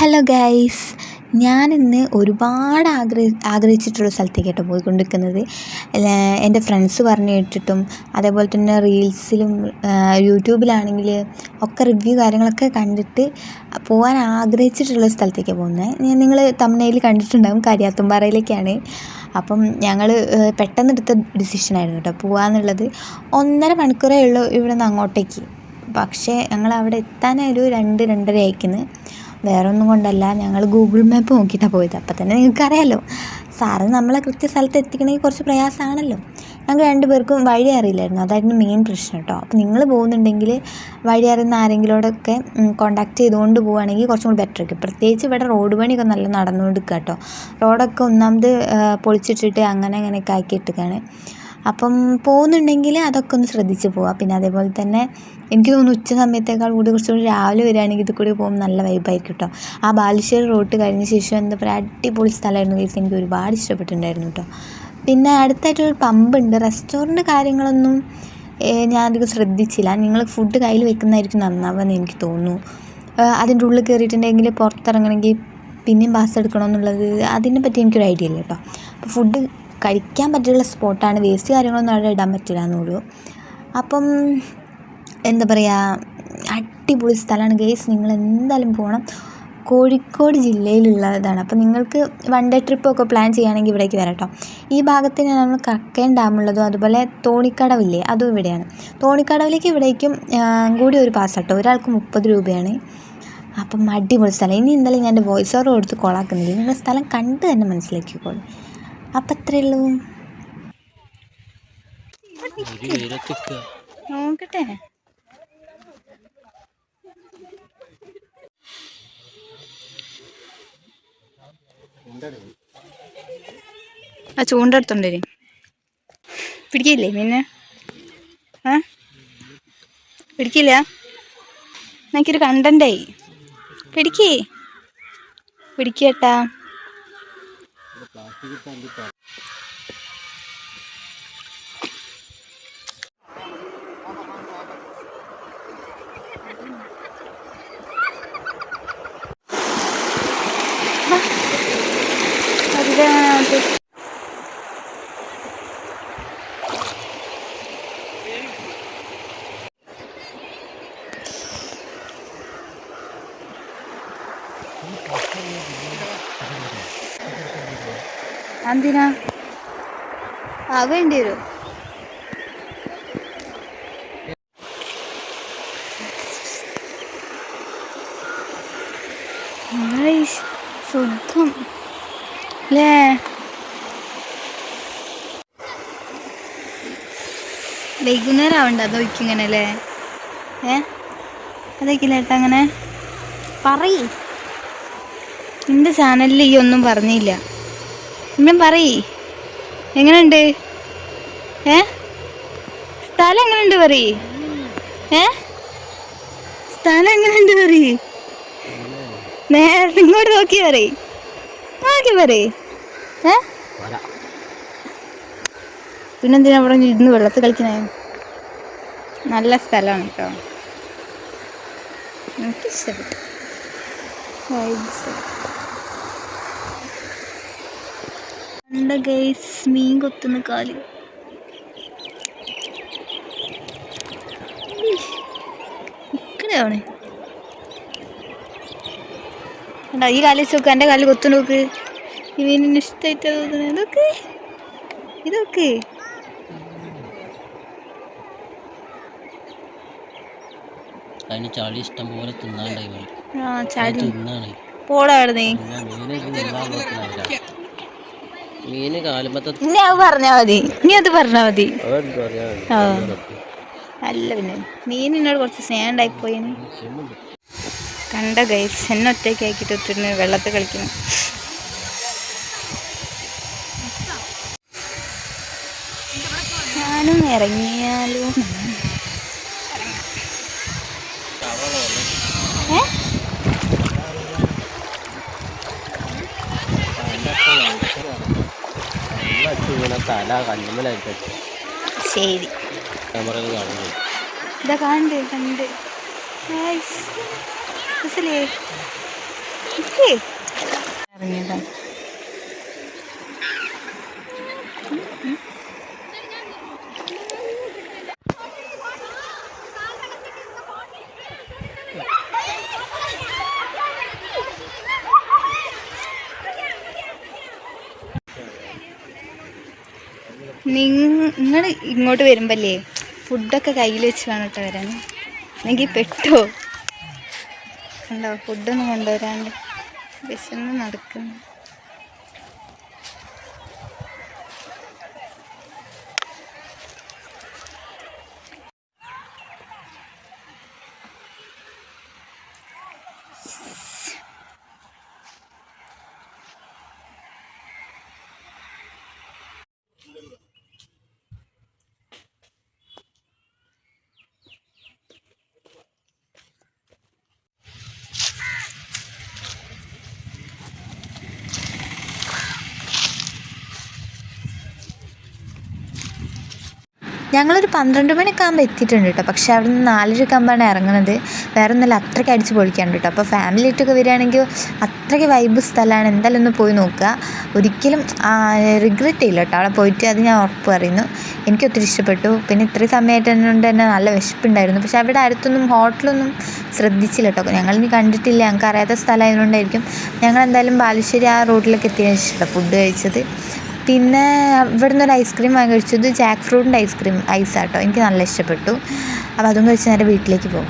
Hello guys ഞാനിന്ന് ഒരുപാട് ആഗ്രഹി ആഗ്രഹിച്ചിട്ടുള്ള സ്ഥലത്തേക്ക് കേട്ടോ പോയിക്കൊണ്ടിരിക്കുന്നത് എന്റെ ഫ്രണ്ട്സ് പറഞ്ഞു കേട്ടിട്ടും അതേപോലെ തന്നെ റീൽസിലും യൂട്യൂബിലാണെങ്കിൽ ഒക്കെ റിവ്യൂ കാര്യങ്ങളൊക്കെ കണ്ടിട്ട് പോകാൻ ആഗ്രഹിച്ചിട്ടുള്ള സ്ഥലത്തേക്കാണ് പോകുന്നത്. നിങ്ങൾ തമിഴ്നയിൽ കണ്ടിട്ടുണ്ടാകും കരിയാത്തുംപാറയിലേക്കാണ്. അപ്പം ഞങ്ങൾ പെട്ടെന്ന് എടുത്ത ഡിസിഷനായിരുന്നു കേട്ടോ പോകാമെന്നുള്ളത് ഒന്നര മണിക്കൂറേ ഉള്ളൂ ഇവിടെ നിന്ന് അങ്ങോട്ടേക്ക്. പക്ഷേ ഞങ്ങൾ അവിടെ എത്താനൊരു രണ്ട് രണ്ടര ആയിക്കുന്നു വേറെ ഒന്നും കൊണ്ടല്ല. ഞങ്ങൾ ഗൂഗിൾ മാപ്പ് നോക്കിയിട്ടാണ് പോയത്. അപ്പം തന്നെ നിങ്ങൾക്കറിയാമല്ലോ സാറ് നമ്മളെ കൃത്യ സ്ഥലത്ത് എത്തിക്കണമെങ്കിൽ കുറച്ച് പ്രയാസമാണല്ലോ ഞങ്ങൾക്ക് രണ്ട് പേർക്കും വഴി അറിയില്ലായിരുന്നു. അതായിരുന്നു മെയിൻ പ്രശ്നം കേട്ടോ അപ്പോൾ നിങ്ങൾ പോകുന്നുണ്ടെങ്കിൽ വഴി അറിയുന്ന ആരെങ്കിലോടൊക്കെ കോൺടാക്ട് ചെയ്തുകൊണ്ട് പോവുകയാണെങ്കിൽ കുറച്ചും കൂടി ബെറ്റർ ആയിരിക്കും. പ്രത്യേകിച്ച് ഇവിടെ റോഡ് പണിയൊക്കെ നല്ല നടന്നുകൊണ്ട് കേട്ടോ റോഡൊക്കെ ഒന്നാമത് പൊളിച്ചിട്ടിട്ട് അങ്ങനെ അങ്ങനെയൊക്കെ ആക്കിയിട്ടിരിക്കുകയാണ് അപ്പം പോകുന്നുണ്ടെങ്കിൽ അതൊക്കെ ഒന്ന് ശ്രദ്ധിച്ച് പോവുക പിന്നെ അതേപോലെ തന്നെ എനിക്ക് തോന്നുന്നു ഉച്ച സമയത്തേക്കാൾ കൂടി കുറച്ചുകൂടി രാവിലെ വരികയാണെങ്കിൽ ഇതിൽ കൂടി പോകുമ്പോൾ നല്ല വൈബായിരിക്കും കേട്ടോ ആ ബാലുശ്ശേരി റോട്ട് കഴിഞ്ഞ ശേഷം എന്താ പറയുക അടിപൊളി സ്ഥലമായിരുന്നു ഗൈസ് എനിക്ക് ഒരുപാട് ഇഷ്ടപ്പെട്ടിട്ടുണ്ടായിരുന്നു കേട്ടോ പിന്നെ അടുത്തായിട്ടൊരു പമ്പുണ്ട് റെസ്റ്റോറന്റ് കാര്യങ്ങളൊന്നും ഞാൻ അധികം ശ്രദ്ധിച്ചില്ല. നിങ്ങൾ ഫുഡ് കയ്യിൽ വെക്കുന്നതായിരിക്കും നന്നാവുമെന്ന് എനിക്ക് തോന്നുന്നു. അതിന്റെ ഉള്ളിൽ കയറിയിട്ടുണ്ടെങ്കിൽ പുറത്തിറങ്ങണമെങ്കിൽ പിന്നെയും പാസ് എടുക്കണമെന്നുള്ളത് അതിനെ പറ്റി എനിക്കൊരു ഐഡിയ ഇല്ല കേട്ടോ അപ്പോൾ ഫുഡ് കഴിക്കാൻ പറ്റിയുള്ള സ്പോട്ടാണ്. വേസ്റ്റ് കാര്യങ്ങളൊന്നും അവിടെ ഇടാൻ പറ്റില്ല എന്നുള്ളൂ അപ്പം എന്താ പറയുക അടിപൊളി സ്ഥലമാണ് ഗേസ്. നിങ്ങൾ എന്തായാലും പോകണം കോഴിക്കോട് ജില്ലയിലുള്ളതാണ്. അപ്പോൾ നിങ്ങൾക്ക് വൺ ഡേ ട്രിപ്പൊക്കെ പ്ലാൻ ചെയ്യുകയാണെങ്കിൽ ഇവിടേക്ക് വരാം കേട്ടോ. ഈ ഭാഗത്ത് നമ്മൾ കക്കയം ഡാമുള്ളതും അതുപോലെ തോണിക്കടവില്ലേ അതും ഇവിടെയാണ്. തോണിക്കടവിലേക്ക് ഇവിടേക്കും കൂടി ഒരു പാസ് കേട്ടോ ഒരാൾക്ക് മുപ്പത് രൂപയാണ്. അപ്പം അടിപൊളി സ്ഥലം. ഇനി എന്തായാലും ഞാൻ എന്റെ വോയിസ് ഓവർ കൊടുത്ത് കോളാക്കുന്നില്ല നിങ്ങളുടെ സ്ഥലം കണ്ട് തന്നെ മനസ്സിലാക്കിക്കോളൂ. അപ്പം അത്രയേ ഉള്ളൂ നോക്കട്ടെ. ആ ചൂണ്ടെടുത്തോണ്ടേ പിടിക്കില്ലേ മീനെ? ആ? പിടിക്കില്ല? എനിക്കൊരു കണ്ടന്റായി പിടിക്കേ. പിടിക്കേട്ടാ അതിലെങ്ങനെ എന്തിനാ? ആ വരും. വൈകുന്നേരം ആവണ്ട അതൊഴിക്കും ഇങ്ങനെ അല്ലേ? ഏ? അതൊക്കില്ല ഏട്ടാ അങ്ങനെ? പറയ്. നിന്റെ ചാനലിൽ ഈ ഒന്നും പറഞ്ഞില്ല. പിന്നെ പറയ്. എങ്ങനെയുണ്ട് ഏ? സ്ഥലം എങ്ങനെയുണ്ട് പറയ്? ഏ? സ്ഥലം എങ്ങനെയുണ്ട് പറയ്? നേരെ ഇങ്ങോട്ട് നോക്കി പറയ്. നോക്കി പറയ്. ഏ? പിന്നെന്തിനാ അവിടെ ഇരുന്ന് വെള്ളത്തിൽ കളിക്കണേ? നല്ല സ്ഥലമാണ് കേട്ടോ എനിക്കിഷ്ടപ്പെട്ടു. ഗൈസ് മീൻ കൊത്തുന്ന കാൽ. ഇക്കടെയാണ് ഈ കാലിൽ നോക്ക് എന്റെ കാലിൽ കൊത്തു നോക്ക്. ഈ മീനിന് ഇഷ്ടമായിട്ട് തോന്നുന്നത് ഇതൊക്കെ ഇതൊക്കെ. അതിന് ചളി ഇഷ്ടം പോലെ തിന്നാണ്ടായി ആ തിന്നാണ്. പോടാ അവിടെ നീ മീന് കാലുമ്പത്തെ ഇനി അത് പറഞ്ഞാ മതി. നീ അത് പറഞ്ഞാ മതി. ആ. അല്ല പിന്നെ മീൻ എന്നോട് കുറച്ച് സ്നേഹം ഉണ്ടായിപ്പോയിന് കണ്ട ഗൈസ് എന്നെ ഒറ്റയ്ക്ക് ആക്കിയിട്ട് ഒത്തിരുന്ന് വെള്ളത്തിൽ കളിക്കണം ഞാനും ഇറങ്ങിയാലോ? ഏ? തല കണ്ണുമ്മലായിട്ട് ശരി ക്യാമറയിൽ കാണുന്നു ഇതാ ഗൈസ് നിങ്ങൾ ഇങ്ങോട്ട് വരുമ്പല്ലേ ഫുഡൊക്കെ കയ്യിൽ വെച്ച് കാണട്ടെ വരാൻ? എനിക്ക് പെട്ടോ? ഉണ്ടോ ഫുഡൊന്നും കൊണ്ടുവരാണ്ട് വിശന്ന് നടക്കുന്നു. ഞങ്ങളൊരു പന്ത്രണ്ട് മണിയൊക്കെ ആകുമ്പോൾ എത്തിയിട്ടുണ്ട് കേട്ടോ. പക്ഷേ അവിടെ നിന്ന് നാലരയൊക്കെ ആകുമ്പോഴാണ് ഇറങ്ങുന്നത് വേറെ ഒന്നല്ല അത്രയ്ക്ക് അടിച്ച് പൊളിക്കാണ്ട് കേട്ടോ. അപ്പോൾ ഫാമിലി ആയിട്ടൊക്കെ വരികയാണെങ്കിൽ അത്രയ്ക്ക് വൈബ് സ്ഥലമാണ്. എന്തായാലും ഒന്ന് പോയി നോക്കുക. ഒരിക്കലും റിഗ്രറ്റ് ചെയ്യില്ല കേട്ടോ. അവിടെ പോയിട്ട് അത് ഞാൻ ഉറപ്പ് പറയുന്നു. എനിക്ക് ഒത്തിരി ഇഷ്ടപ്പെട്ടു. പിന്നെ ഇത്രയും സമയമായിട്ട് കൊണ്ട് തന്നെ നല്ല വിശപ്പുണ്ടായിരുന്നു. പക്ഷേ അവിടെ അടുത്തൊന്നും ഹോട്ടലൊന്നും ശ്രദ്ധിച്ചില്ല കേട്ടോ. ഞങ്ങളിനി കണ്ടിട്ടില്ല. ഞങ്ങൾക്ക് അറിയാത്ത സ്ഥലമായതുകൊണ്ടായിരിക്കും ഞങ്ങൾ എന്തായാലും ബാലുശ്ശേരി ആ റോഡിലൊക്കെ എത്തിയതിനു ശേഷം ഫുഡ് കഴിച്ചത്. പിന്നെ ഇവിടുന്ന് ഒരു ഐസ്ക്രീം വാങ്ങി കഴിച്ചത് ജാക്ക് ഫ്രൂട്ടിന്റെ ഐസ്ക്രീം ഐസാട്ടോ എനിക്ക് നല്ല ഇഷ്ടപ്പെട്ടു. അപ്പോൾ അതും കഴിച്ച് നേരെ വീട്ടിലേക്ക് പോകും.